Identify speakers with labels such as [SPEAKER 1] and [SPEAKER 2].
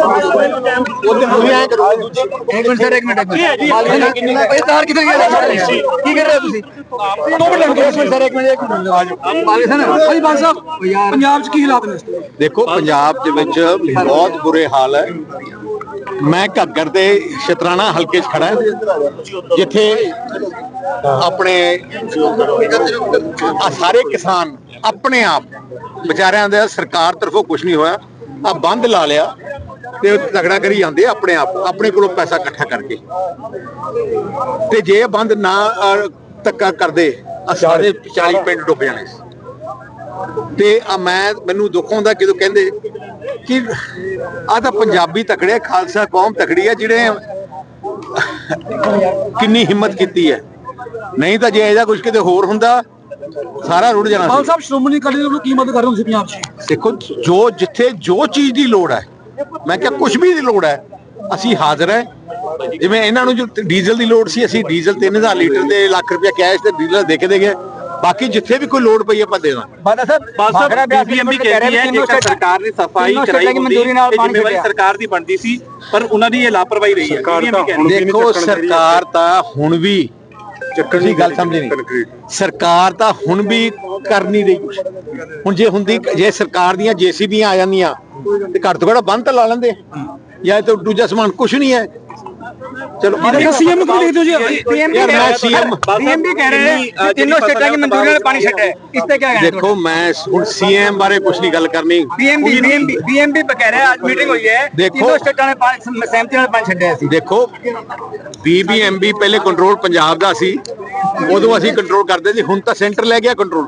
[SPEAKER 1] ਉਹਦੇ ਤੁਸੀਂ ਐ ਕਰੋ। ਦੂਜੇ
[SPEAKER 2] ਇੱਕ ਮਿੰਟ ਸਰ ਇੱਕ ਮਿੰਟ ਭਾਈ ਤਾਰ ਕਿੱਧਰ ਗਿਆ? ਕੀ ਕਰ ਰਹੇ ਹੋ ਤੁਸੀਂ? ਦੋ ਮਿੰਟ ਲੱਗੋ ਇੱਕ ਮਿੰਟ ਸਰ ਇੱਕ ਮਿੰਟ ਇੱਕ ਮਿੰਟ। ਆ ਜਾਓ ਬਾਲੇ ਸਨ ਭਾਈ ਬਾਲ ਸਾਹਿਬ। ਯਾਰ। ਪੰਜਾਬ 'ਚ ਕੀ ਹਾਲਾਤ ਨੇ? ਇਸ ਟਾਈਮ?
[SPEAKER 1] ਦੇਖੋ ਪੰਜਾਬ ਦੇ ਵਿੱਚ ਬਹੁਤ ਬੁਰੇ ਹਾਲ ਹੈ। ਮੈਂ ਘੱਗਰ ਦੇ ਸ਼ਤਰਾਣਾ ਹਲਕੇ 'ਚ ਖੜਾ ਹਾਂ ਜਿੱਥੇ ਆਪਣੇ ਆ ਸਾਰੇ ਕਿਸਾਨ ਆਪਣੇ ਆਪ ਵਿਚਾਰਿਆਂ ਦਾ ਸਰਕਾਰ ਤਰਫੋਂ ਕੁਝ ਨਹੀਂ ਹੋਇਆ। ਆ ਬੰਦ ਲਾ ਲਿਆ। ਤੇ ਉਹ ਤਗੜਾ ਕਰੀ ਜਾਂਦੇ ਆਪਣੇ ਆਪ ਆਪਣੇ ਕੋਲੋਂ ਪੈਸਾ ਇਕੱਠਾ ਕਰਕੇ। ਤੇ ਜੇ ਬੰਦ ਨਾ ਧੱਕਾ ਕਰਦੇ ਸਾਰੇ 40 ਪਿੰਡ ਡੁੱਬ ਜਾਣੇ। ਤੇ ਆ ਮੈਂ ਮੈਨੂੰ ਦੁੱਖ ਹੁੰਦਾ ਜਦੋਂ ਕਹਿੰਦੇ ਕਿ ਆ ਤਾਂ ਪੰਜਾਬੀ ਤਕੜੇ ਖਾਲਸਾ ਕੌਮ ਤਕੜੀ ਹੈ ਜਿਹੜੇ ਕਿੰਨੀ ਹਿੰਮਤ ਕੀਤੀ ਹੈ। ਨਹੀਂ ਤਾਂ ਜੇ ਇਹਦਾ ਕੁਝ ਕਿਤੇ ਹੋਰ ਹੁੰਦਾ ਸਾਰਾ ਰੁੜ ਜਾਣਾ ਸੀ।
[SPEAKER 2] ਸਾਹਿਬ ਸ਼੍ਰੋਮਣੀ ਅਕਾਲੀ ਦਲ ਨੂੰ ਕੀ ਮਦਦ ਕਰ ਰਹੇ ਹੋ ਤੁਸੀਂ ਪੰਜਾਬ 'ਚ?
[SPEAKER 1] ਦੇਖੋ ਜੋ ਜਿੱਥੇ ਜੋ ਚੀਜ਼ ਦੀ ਲੋੜ ਹੈ ਮੈਂ ਕਿਹਾ ਕੁਝ ਵੀ ਦੀ ਲੋੜ ਹੈ। ਅਸੀਂ ਹਾਜ਼ਰ ਹੈ। ਜਿਵੇਂ ਇਹਨਾਂ ਨੂੰ ਡੀਜ਼ਲ ਦੀ ਲੋੜ ਸੀ ਅਸੀਂ ਡੀਜ਼ਲ 3000 ਲੀਟਰ ਦੇ ਲੱਖ ਰੁਪਏ ਕੈਸ਼ ਤੇ ਡੀਜ਼ਲ ਦੇ ਕੇ ਦੇ ਗਏ। ਬਾਕੀ ਜਿੱਥੇ ਵੀ ਕੋਈ ਲੋੜ ਪਈ ਆਪਾਂ ਦੇ ਦਾਂਗੇ।
[SPEAKER 2] ਬਾਦਾ ਸਾਹਿਬ
[SPEAKER 3] ਬਾਸਾ ਬੀਬੀਐਮਬੀ ਕਹਿੰਦੀ ਹੈ ਜੇਕਰ ਸਰਕਾਰ ਨੇ ਸਫ਼ਾਈ ਕਰਾਈ ਹੁੰਦੀ ਇਹ ਜ਼ਿੰਮੇਵਾਰੀ ਸਰਕਾਰ ਦੀ ਬਣਦੀ ਸੀ ਪਰ ਉਹਨਾਂ ਦੀ ਇਹ ਲਾਪਰਵਾਹੀ ਰਹੀ ਹੈ। BBMP ਕਹਿੰਦੀ ਹੈ।
[SPEAKER 1] ਦੇਖੋ ਸਰਕਾਰ ਤਾਂ ਹੁਣ ਵੀ ਤੁਸੀਂ ਗੱਲ ਸਮਝੇ ਨਹੀਂ। ਸਰਕਾਰ ਤਾਂ ਹੁਣ ਵੀ ਕਰ ਨਹੀਂ ਰਹੀ ਹੁਣ ਜੇ ਹੁੰਦੀ ਜੇ ਸਰਕਾਰ ਦੀਆਂ ਜੀਸੀਬੀਆਂ ਆ ਜਾਂਦੀਆਂ ਤੇ ਘੱਟ ਤੋਂ ਘੱਟ ਬੰਦ ਤਾਂ ਲਾ ਲੈਂਦੇ। ਜਾਂ ਇਹ ਤਾਂ ਦੂਜਾ ਸਮਾਨ ਕੁਛ ਨਹੀਂ ਹੈ। ਚਲੋ।
[SPEAKER 2] ਸੀਐਮ ਨੂੰ ਕਿਵੇਂ ਦੇਖਦੇ ਹੋ ਜੀ?
[SPEAKER 1] ਯਾਰ ਮੈਂ ਸੀਐਮ
[SPEAKER 3] BBMP ਕਹਿ ਰਹੇ? ਨੇ ਤਿੰਨੋਂ ਸਟੇਟਾਂ ਦੀ ਮਨਜ਼ੂਰੀ ਨਾਲ ਪਾਣੀ ਛੱਡਿਆ। ਹੈ ਇਸ ਤੇ ਕੀ ਕਹਿਣਾ
[SPEAKER 1] ਦੇਖੋ ਮੈਂ ਹੁਣ ਸੀਐਮ ਬਾਰੇ ਕੁਛ ਨਹੀਂ ਗੱਲ ਕਰਨੀ।
[SPEAKER 3] BMP BMP BMP ਕਹਿ ਰਿਹਾ ਅੱਜ ਮੀਟਿੰਗ ਹੋਈ ਹੈ।
[SPEAKER 1] ਦੇਖੋ-
[SPEAKER 3] ਤਿੰਨੋਂ ਸਟੇਟਾਂ ਨੇ ਸਹਿਮਤੀ ਨਾਲ ਪਾਣੀ ਛੱਡਿਆ ਸੀ।
[SPEAKER 1] ਦੇਖੋ ਬੀਬੀਐਮਬੀ ਪਹਿਲੇ ਕੰਟਰੋਲ ਪੰਜਾਬ ਦਾ ਸੀ। ਉਦੋਂ ਅਸੀਂ ਕੰਟਰੋਲ ਕਰਦੇ ਸੀ ਹੁਣ ਤਾਂ ਸੈਂਟਰ ਲੈ ਗਿਆ ਕੰਟਰੋਲ